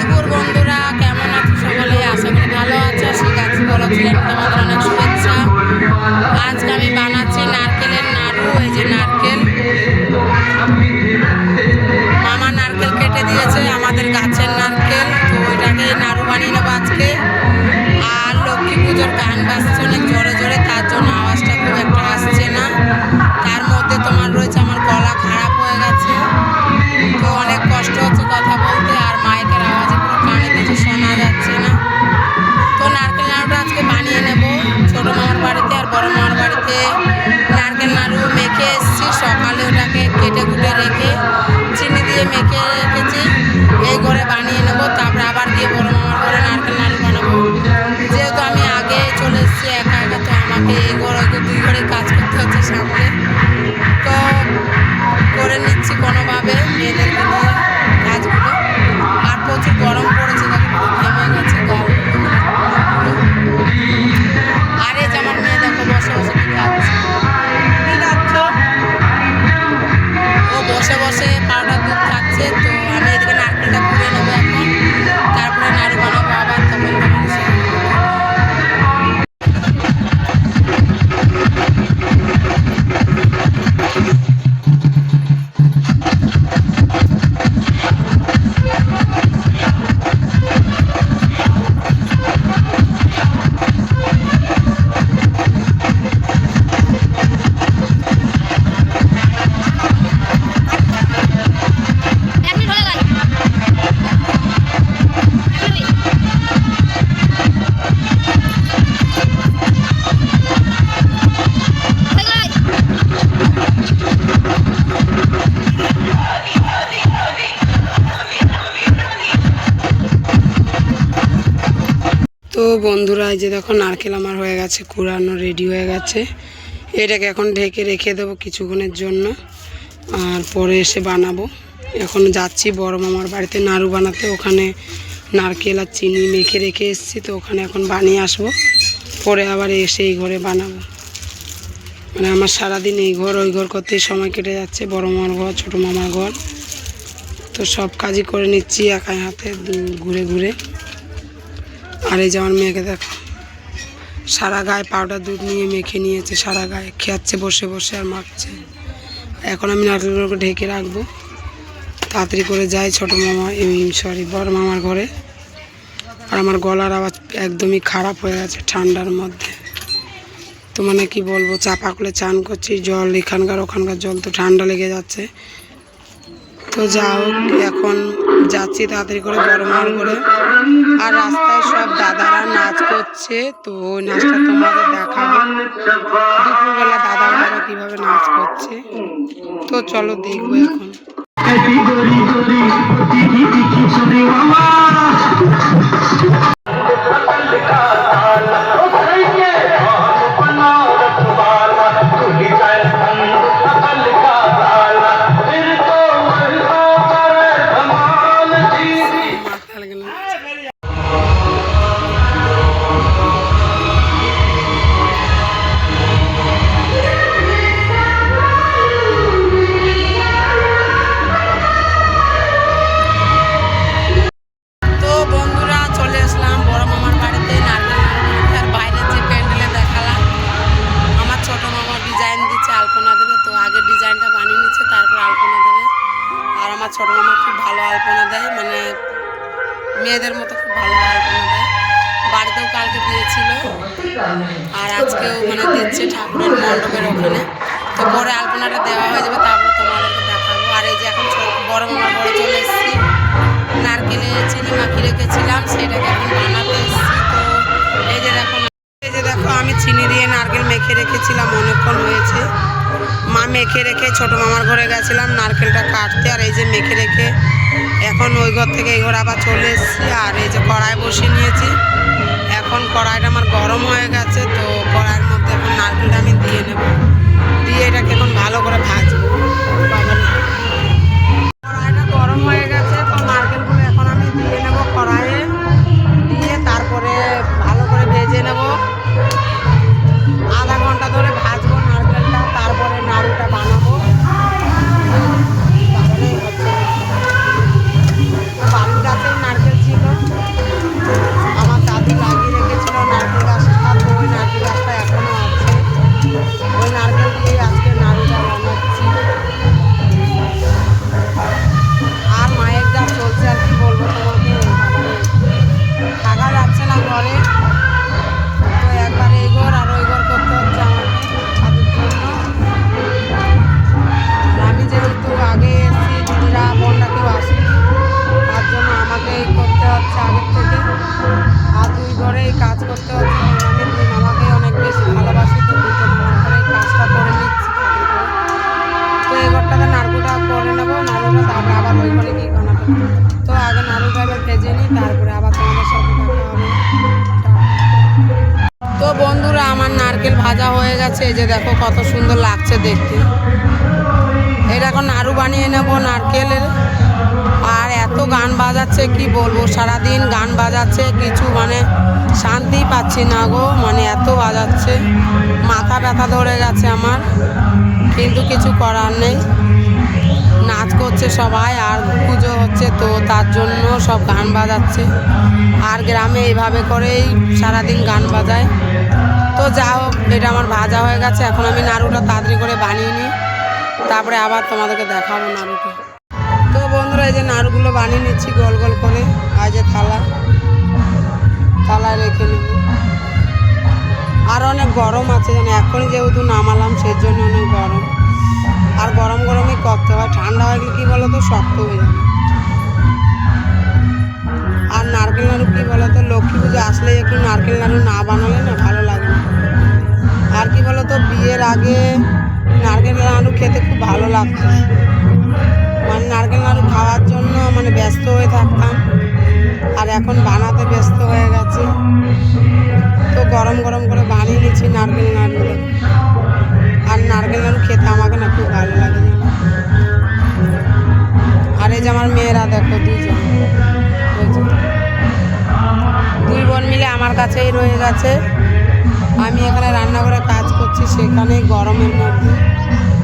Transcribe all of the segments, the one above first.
দুপুর বন্ধুরা, কেমন আছো সকলে? আশা করি ভালো আছো। শিখাচ্ছি বলো ছিলেন তোমাদের অনেক শুভেচ্ছা আজকে আমি তো বন্ধুরা যে দেখো, নারকেল আমার হয়ে গেছে, কুড়ানো রেডি হয়ে গেছে। এটাকে এখন ঢেকে রেখে দেবো কিছুক্ষণের জন্য, আর পরে এসে বানাবো। এখন যাচ্ছি বড় মামার বাড়িতে নাড়ু বানাতে, ওখানে নারকেল আর চিনি মেখে রেখে এসেছি, তো ওখানে এখন বানিয়ে আসব। পরে আবার এসে এই ঘরে বানাবো। মানে আমার সারাদিন এই ঘর, ওই ঘর করতেই সময় কেটে যাচ্ছে, বড় মামার ঘর, ছোটো মামার ঘর। তো সব কাজই করে নিচ্ছি, একাই হাতে ঘুরে ঘুরে। আর এই যে আমার মেয়েকে দেখো। সারা গায়ে পাউডার দুধ নিয়ে মেখে নিয়েছে, সারা গায়ে। খেয়াচ্ছে, বসে বসে আর মাখছে। এখন আমি নারকেলগুলোকে ঢেকে রাখব। তাড়াতাড়ি করে যাই ছোটো মামা সরি বড় মামার ঘরে। আর আমার গলার আওয়াজ একদমই খারাপ হয়ে গেছে ঠান্ডার মধ্যে। তো মানে কি বলব, চাপা করে চান করছি, জল এখানকার ওখানকার জল তো ঠান্ডা লেগে যাচ্ছে। তো যা হোক, এখন যাচ্ছি তাড়াতাড়ি করে বড় মাল করে। আর রাস্তায় সব দাদারা নাচ করছে, তো নাচটা তোমাদের দেখাবো। দুপুরবেলা দাদারা কীভাবে নাচ করছে। তো চলো দেখব এখন। মতো খুব ভালো বাড়িতেও কালকে দিয়েছিল আর আজকেও মানে দিচ্ছে ঠাকুরের মণ্ডপের ওখানে। তো পরে আলপনাটা দেওয়া হয়ে যাবে, তারপরে তোমাদেরকে দেখাবো। আর এই যে এখন বড় মামার ঘরে চলে এসেছি। নারকেলে চিনি মাখিয়ে রেখেছিলাম সেটাকে এখন বানাতে এসেছি। তো এই যে দেখো, এই যে দেখো, আমি চিনি দিয়ে নারকেল মেখে রেখেছিলাম, অনেকক্ষণ হয়েছে। মা মেখে রেখে, ছোট মামার ঘরে গেছিলাম, নারকেলটা কাটতে, আর এই যে মেখে রেখে এখন ওই ঘর থেকে এই ঘর আবার চলে এসেছি, আর এই যে কড়াই বসিয়ে নিয়েছি। এখন কড়াইটা আমার গরম হয়ে গেছে, তো কড়াইয়ের মধ্যে এখন নারকেলটা আমি দিয়ে নেব। দিয়ে এটাকে এখন ভালো করে ভাজবো। ভেজে তারপরে আবার তোমাদের সাথে তো বন্ধুরা, আমার নারকেল ভাজা হয়ে গেছে। এই যে দেখো কত সুন্দর লাগছে দেখতে। এটা এখন নাড়ু বানিয়ে নেব নারকেলের। আর এত গান বাজাচ্ছে, কি বলব? সারাদিন গান বাজাচ্ছে, কিছু মানে শান্তি পাচ্ছি না গো। মানে এত বাজাচ্ছে। মাথা ব্যথা ধরে গেছে আমার। কিন্তু কিছু করার নেই। করছে সবাই, আর পুজো হচ্ছে, তো তার জন্য সব গান বাজাচ্ছে। আর গ্রামে এইভাবে করেই সারাদিন গান বাজায়। তো যা হোক, এটা আমার ভাজা হয়ে গেছে। এখন আমি নাড়ুটা তাড়াতাড়ি করে বানিয়ে নিই। তারপরে আবার তোমাদেরকে দেখাবো নাড়ুটা। তো বন্ধুরা, এই যে নাড়ুগুলো বানিয়ে নিচ্ছি গোল গোল করে। আর যে থালা, থালায় রেখে নেব। আর অনেক গরম আছে যেন এখনই যেহেতু নামালাম সেই জন্য অনেক গরম। আর গরম গরমই করতে হয়। ঠান্ডা হয়ে গেলে কী বলো তো শক্ত হয়ে যাবে। আর নারকেল নাড়ু কী বলো তো লক্ষ্মী পুজো আসলে একটু নারকেল নাড়ু না বানালে না ভালো লাগে আর কি বলো তো বিয়ের আগে নারকেল নাড়ু খেতে খুব ভালো লাগতো। মানে নারকেল নাড়ু খাওয়ার জন্য মানে ব্যস্ত হয়ে থাকতাম। আর এখন বানাতে ব্যস্ত কাছেই রয়ে গেছে। আমি এখানে রান্না করে কাজ করছি সেখানে গরমের মধ্যে।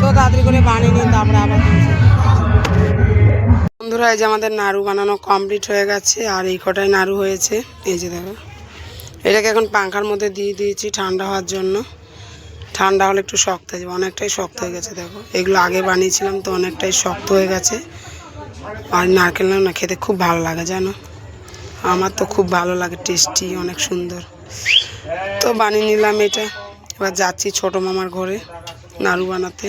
তো তাড়াতাড়ি করে বানিয়ে নিই তারপরে আবার। বন্ধুরা, এই যে আমাদের নাড়ু বানানো কমপ্লিট হয়ে গেছে, আর এই কটাই নাড়ু হয়েছে। এই যে দেখো, এটাকে এখন পাংখার মধ্যে দিয়ে দিয়েছি ঠান্ডা হওয়ার জন্য। ঠান্ডা হলে একটু শক্ত হয়ে যাবে, অনেকটাই শক্ত হয়ে গেছে দেখো। এগুলো আগে বানিয়েছিলাম, তো অনেকটাই শক্ত হয়ে গেছে। আর নারকেল না খেতে খুব ভালো লাগে, জানো? আমার তো খুব ভালো লাগে টেস্টি অনেক সুন্দর। তো বানিয়ে নিলাম এটা। এবার যাচ্ছি ছোটো মামার ঘরে, নাড়ু বানাতে।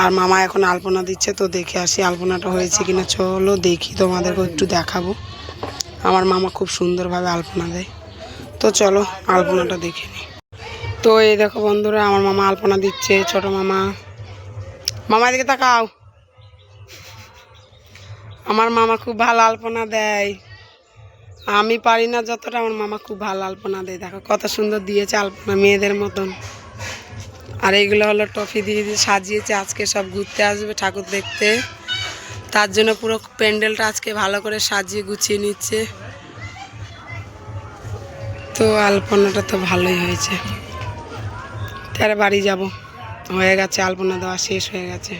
আর মামা এখন আলপনা দিচ্ছে, তো দেখে আসি আলপনাটা হয়েছে কিনা। চলো দেখি, তোমাদেরকে একটু দেখাবো। আমার মামা খুব সুন্দরভাবে আলপনা দেয়। তো চলো আলপনাটা দেখে নিই। তো এই দেখো বন্ধুরা, আমার মামা আলপনা দিচ্ছে, ছোট মামা। মামা, এদিকে তাকাও। আমার মামা খুব ভালো আলপনা দেয়। আমি পারি না যতটা, আমার মামা খুব ভালো আলপনা দেয়। দেখো কত সুন্দর দিয়েছে আলপনা মেয়েদের মতন। আর এইগুলো হলো টফি দিয়ে দিয়ে সাজিয়েছে, আজকে সব ঘুরতে আসবে ঠাকুর দেখতে। তার জন্য পুরো প্যান্ডেলটা আজকে ভালো করে সাজিয়ে গুছিয়ে নিচ্ছে। তো আলপনাটা তো ভালোই হয়েছে। তার বাড়ি যাব। হয়ে গেছে, আলপনা দেওয়া শেষ হয়ে গেছে।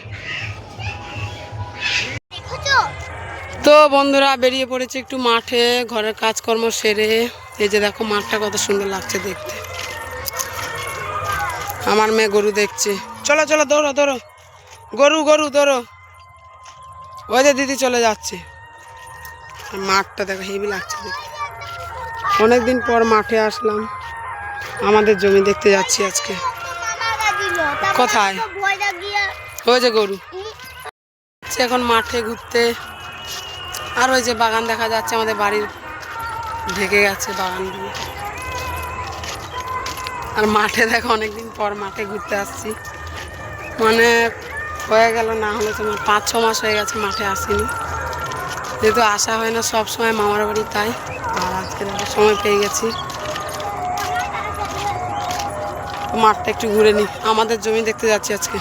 তো বন্ধুরা বেরিয়ে পড়েছে একটু মাঠে, ঘরের কাজকর্ম সেরে। এই যে দেখো মাঠটা কত সুন্দর লাগছে দেখতে। আমার মেয়ে গরু দেখছে। চলো চলো, দৌড়ো দৌড়ো। গরু গরু, দৌড়ো। ওই যে দিদি চলে যাচ্ছে। মাঠটা দেখো হেভি লাগছে দেখতে। অনেকদিন পর মাঠে আসলাম। আমাদের জমি দেখতে যাচ্ছি আজকে। কোথায়? ওই যে গরু। এখন মাঠে ঘুরতে। আর ওই যে বাগান দেখা যাচ্ছে, আমাদের বাড়ির ঢেকে গেছে বাগানগুলো। আর মাঠে দেখো, অনেকদিন পর মাঠে ঘুরতে আসছি। মানে হয়ে গেল না হলে তোমার পাঁচ ছ মাস হয়ে গেছে মাঠে আসিনি। যেহেতু আসা হয় না সব সময়, মামার বাড়ি তাই। আর আজকে দেখো, সময় পেয়ে গেছি। মাঠটা একটু ঘুরে নিই আমাদের জমি দেখতে যাচ্ছি আজকে।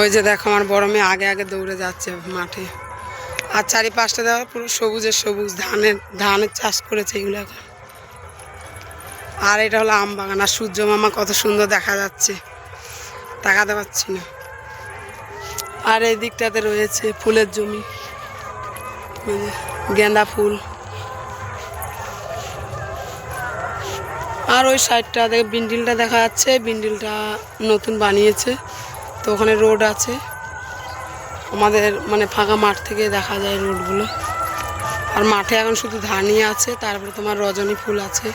ওই যে দেখো, আমার বড় মেয়ে আগে আগে দৌড়ে যাচ্ছে মাঠে। আর চারিপাশটা দেওয়া পুরো সবুজের সবুজ, ধানের ধানের চাষ করেছে এগুলো। এখন আর এটা হলো আম বাগান, আর সূর্য মামা কত সুন্দর দেখা যাচ্ছে। তাকাতে পারছি না। আর এই দিকটাতে রয়েছে ফুলের জমি। গেঁদা ফুল। আর ওই সাইডটা দেখে বিন্ডিলটা দেখা যাচ্ছে। বিন্ডিলটা নতুন বানিয়েছে। তো ওখানে রোড আছে। আমাদের মানে ফাঁকা মাঠ থেকে দেখা যায় রোডগুলো। আর মাঠে এখন শুধু ধানই আছে, তারপরে তোমার রজনী ফুল আছে।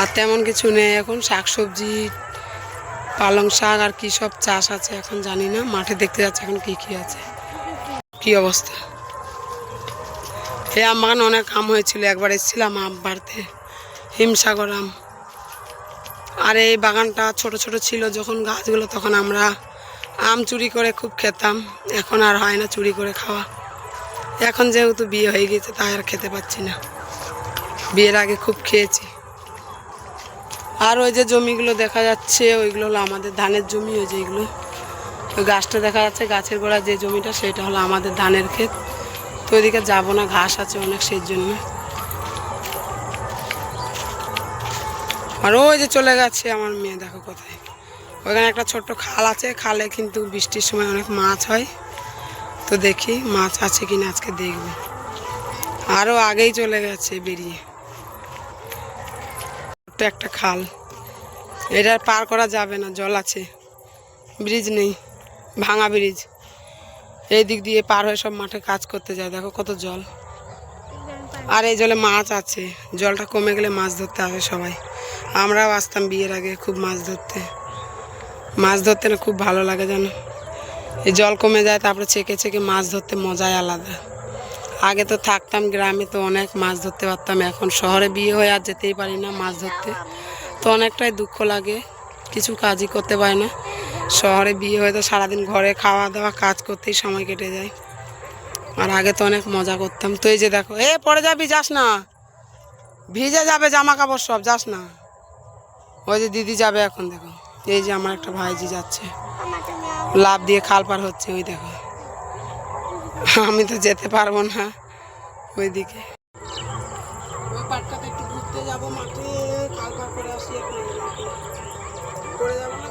আর তেমন কিছু নেই এখন, শাকসবজি, পালং শাক আর কী সব চাষ আছে এখন জানি না। মাঠে দেখতে যাচ্ছে এখন কী কী আছে। কী অবস্থা? এই আম অনেক আম হয়েছিল, একবার এসেছিলাম আম বাড়তে। হিমসাগর আম। আর এই বাগানটা ছোট ছোট ছিল, যখন গাছগুলো তখন আমরা আম চুরি করে খুব খেতাম, এখন আর হয় না চুরি করে খাওয়া। এখন যেহেতু বিয়ে হয়ে গেছে, তাই আর খেতে পাচ্ছি না। বিয়ের আগে খুব খেয়েছি। আর ওই যে জমিগুলো দেখা যাচ্ছে, ওইগুলো হলো আমাদের ধানের জমি, ওই যে এগুলো। ওই গাছটা দেখা যাচ্ছে, গাছের গোড়া যে জমিটা, সেটা হলো আমাদের ধানের ক্ষেত। তো ওইদিকে যাব না, ঘাস আছে অনেক সেই জন্য। আর ওই যে চলে গেছে আমার মেয়ে, দেখো কোথায়। ওখানে একটা ছোট্ট খাল আছে, খালে কিন্তু বৃষ্টির সময় অনেক মাছ হয়। তো দেখি মাছ আছে কিনা আজকে দেখব। আরও আগেই চলে গেছে বেরিয়ে। ছোট্ট একটা খাল। এটা পার করা যাবে না, জল আছে। ব্রিজ নেই, ভাঙা ব্রিজ। এই দিক দিয়ে পার হয়ে সব মাঠে কাজ করতে যায়, দেখো কত জল। আর এই জলে মাছ আছে, জলটা কমে গেলে মাছ ধরতে আসে সবাই। আমরাও আসতাম বিয়ের আগে খুব মাছ ধরতে। মাছ ধরতে না খুব ভালো লাগে জানো। এই জল কমে যায়, তারপরে ছেঁকে ছেঁকে মাছ ধরতে মজাই আলাদা। আগে তো থাকতাম গ্রামে, তো অনেক মাছ ধরতে পারতাম। এখন শহরে বিয়ে হয়ে আর যেতেই পারি না মাছ ধরতে। তো অনেকটাই দুঃখ লাগে, কিছু কাজই করতে পারি না। শহরে বিয়ে হয়ে তো সারাদিন ঘরে খাওয়া দাওয়া কাজ করতেই সময় কেটে যায়। আর আগে তো অনেক মজা করতাম। তো এই যে দেখো, এ পরে যাবি, যাস না। ভিজে যাবে জামা কাপড় সব, যাস না। ওই যে দিদি যাবে এখন, দেখো। এই যে আমার একটা ভাইজি যাচ্ছে। লাভ দিয়ে খাল পার হচ্ছে, ওই দেখো। আমি তো যেতে পারব না ওই পাটটাতে একটু ঘুরতে মাঠে, খাল পার করে আসি করে যাব না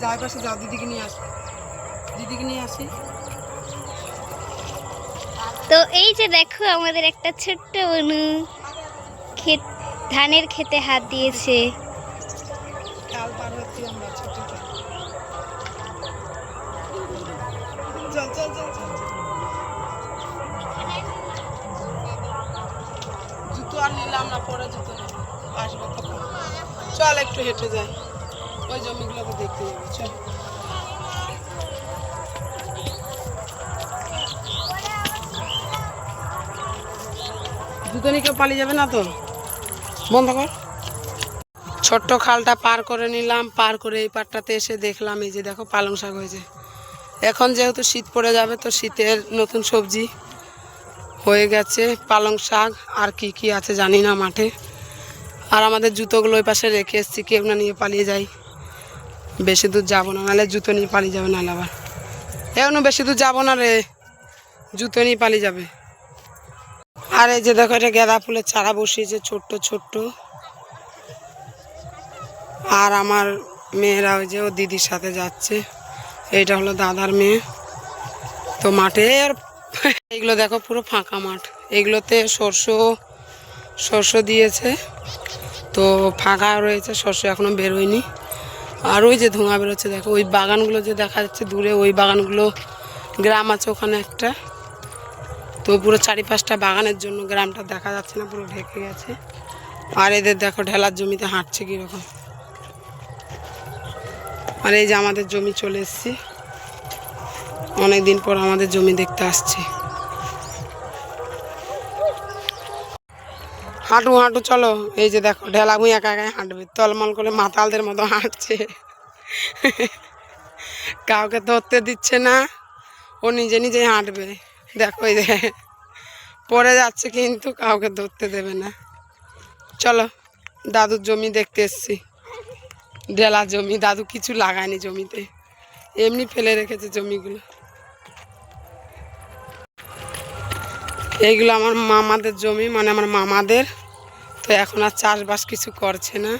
যাই পাশে যাও, দিদিকে নিয়ে আসি। দিদিকে নিয়ে আসি। তো এই যে দেখো আমাদের একটা ছোট্ট অনু ক্ষেত ধানের খেতে হাত দিয়েছে। জুতো আর নিলাম পরে জুতো চল, একটু হেঁটে যাই। ওই জমিগুলোকে দেখতে যাব, চল। নিয়ে কেউ পালিয়ে যাবে না তো? বন্ধ কর। ছোট্ট খালটা পার করে নিলাম, পার করে এই পাটটাতে এসে দেখলাম, এই যে দেখো পালং শাক হয়েছে। এখন যেহেতু শীত পড়ে যাবে তো শীতের নতুন সবজি হয়ে গেছে, পালং শাক আর কি কি আছে জানি না মাঠে। আর আমাদের জুতোগুলো ওই পাশে রেখে এসেছি, কেউ না নিয়ে পালিয়ে যাই। বেশি দূর যাব না, নাহলে জুতো নিয়ে পালিয়ে যাবে, নাহলে আবার। এখনও বেশি দূর যাব না রে, জুতো নিয়ে পালিয়ে যাবে। আর এই যে দেখো, এটা গাঁদা ফুলের চারা বসিয়েছে ছোট্ট ছোট্ট। আর আমার মেয়েরা ওই যে ও দিদির সাথে যাচ্ছে। এইটা হলো দাদার মেয়ে। তো মাঠে আর এইগুলো দেখো, পুরো ফাঁকা মাঠ। এইগুলোতে শস্য শস্য দিয়েছে। তো ফাঁকা রয়েছে শস্য এখনও বেরোয়নি। আর ওই যে ধোঁয়া বেরোচ্ছে, দেখো, ওই বাগানগুলো যে দেখা যাচ্ছে দূরে, ওই বাগানগুলো, গ্রাম আছে ওখানে একটা। তো পুরো চারিপাশটা বাগানের জন্য গ্রামটা দেখা যাচ্ছে না, পুরো ঢেকে গেছে। আর এদের দেখো ঢেলার জমিতে হাঁটছে কীরকম। আর এই যে আমাদের জমি চলে এসেছি। অনেক দিন পর আমাদের জমি দেখতে আসছে। হাঁটু হাঁটু, চলো। এই যে দেখো ঢেলা, মুই একা একাই হাঁটবে। তলমল করে মাতালদের মতো হাঁটছে। কাউকে ধরতে দিচ্ছে না। ও নিজে নিজেই হাঁটবে। দেখো এই পড়ে যাচ্ছে কিন্তু কাউকে ধরতে দেবে না। চলো, দাদুর জমি দেখতে এসছি। ডেলা জমি, দাদু কিছু লাগায়নি জমিতে। এমনি ফেলে রেখেছে জমিগুলো। এইগুলো আমার মামাদের জমি মানে আমার মামাদের। তো এখন আর চাষবাস কিছু করছে না।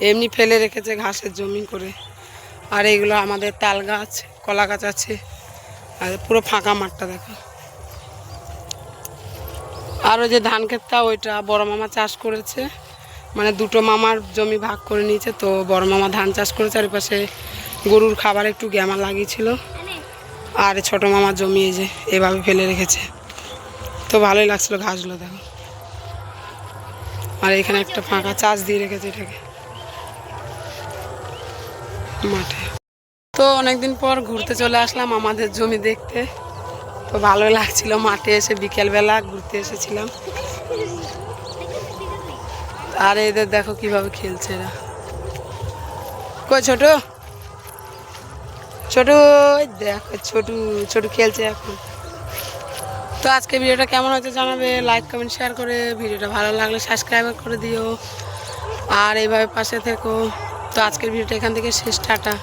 এমনি ফেলে রেখেছে ঘাসের জমি করে। আর এইগুলো আমাদের তাল গাছ, কলা গাছ আছে। আর পুরো ফাঁকা মাঠটা দেখো। আর ওই যে ধান ক্ষেতটা, ওইটা বড় মামা চাষ করেছে। মানে দুটো মামার জমি ভাগ করে নিয়েছে, তো বড় মামা ধান চাষ করে চারিপাশে গরুর খাবার একটু গ্যামা লাগিয়েছিল। আর ছোট মামার জমি এই যে এভাবে ফেলে রেখেছে। তো ভালোই লাগছিল ঘাসগুলো দেখো। আর এখানে একটা ফাঁকা চাষ দিয়ে রেখেছে এটাকে। মাঠে। তো অনেকদিন পর ঘুরতে চলে আসলাম আমাদের জমি দেখতে। তো ভালোই লাগছিল মাঠে এসে বিকেলবেলা ঘুরতে এসেছিলাম। আর এদের দেখো কীভাবে খেলছে এরা। কই ছোট? ছোটু দেখো ছোটু ছোটু খেলছে এখন। তো আজকে ভিডিওটা কেমন হয়েছে জানাবে লাইক কমেন্ট শেয়ার করে ভিডিওটা ভালো লাগলে সাবস্ক্রাইব করে দিও। আর এইভাবে পাশে থেকো। তো আজকের ভিডিওটা এখান থেকে শেষ, টাটা।